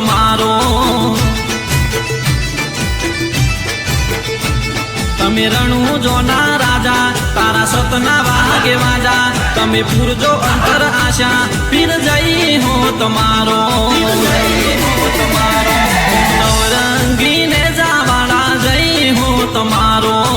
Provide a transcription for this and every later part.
મારો. તમે રણું જોના રાજા, તારા સતના વાગે વાજા. તમે પૂરજો અંતર આશા, પીર જઈ હો તમારો. તમારો રંગીને જાવાળા જઈ હો તમારો.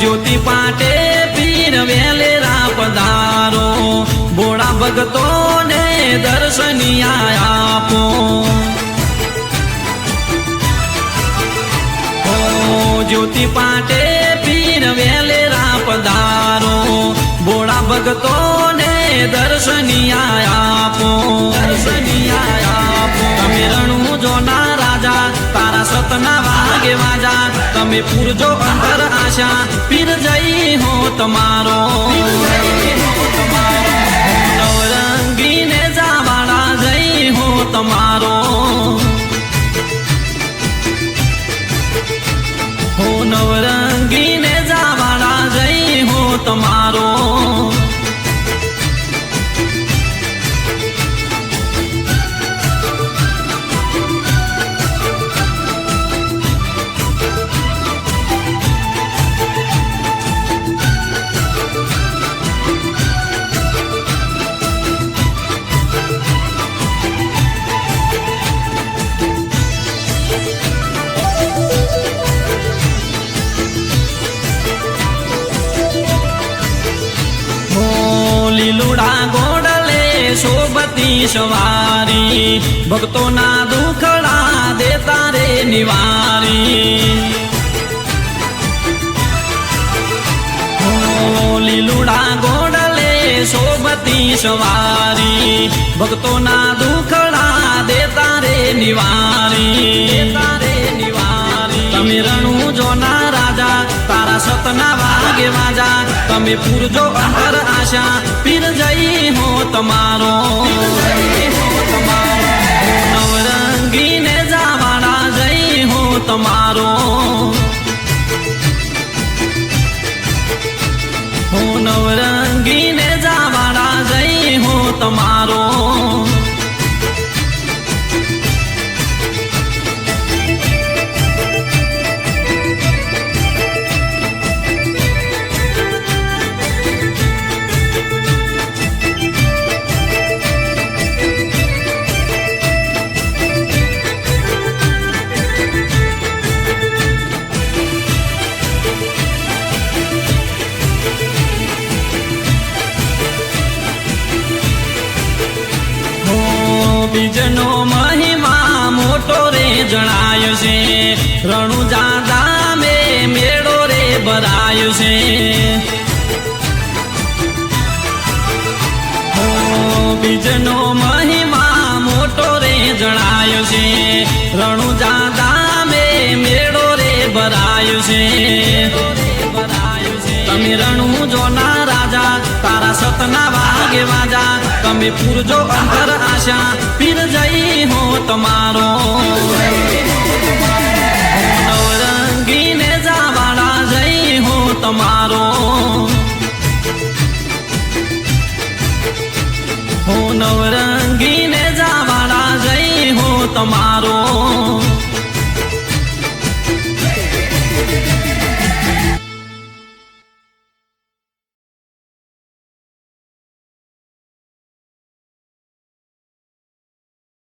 જ્યોતિ પાટે પીર વેલેરા પધારો ભોળા ભગતો ને દર્શનિયા આપો જ્યોતિ પાટે પીર વેલેરા પધારો ભોળા ભગતો ને દર્શનિયા આપો. દર્શનિયા આપો. તમે રણુ જોના રાજા, તારા સતના વાગે વાજા. તમે પૂરજો અંતર આશા પીર જઈ હો તમારો ગોડલે શોભતી સવારી ભક્તોના દુખડા દેતા રે નિવારી હો લીલુડા ગોડલે શોભતી સવારી ભક્તોના દુખડા દેતા રે નિવારી દેતા રે નિવારી તમે રણુ જોના રાજા તારા સતના વાગે વાજા તમે પૂરજો અંતર આશા પીર જઈ હો તમારો. નવરંગીને જાવાળા જઈ હો તમારો. હો નવરંગીને જવાના જઈ હો તમારો. બીજનો મહિમા મોટો રે જણાય છે. રણુજા દામે મેળો રે ભરાય છે. બીજનો મહિમા મોટો રે જણાય છે. રણુજા દામે મેળો રે ભરાય છે. તમે રણુ જોના રાજા, તારા સતના વાગે વાજા તમે પૂરજો અંતર આશા પીર જઈ હો તમારો નવરંગીને જાવાળા જઈ હો તમારો હો નવરંગીને જાવાળા જઈ હો તમારો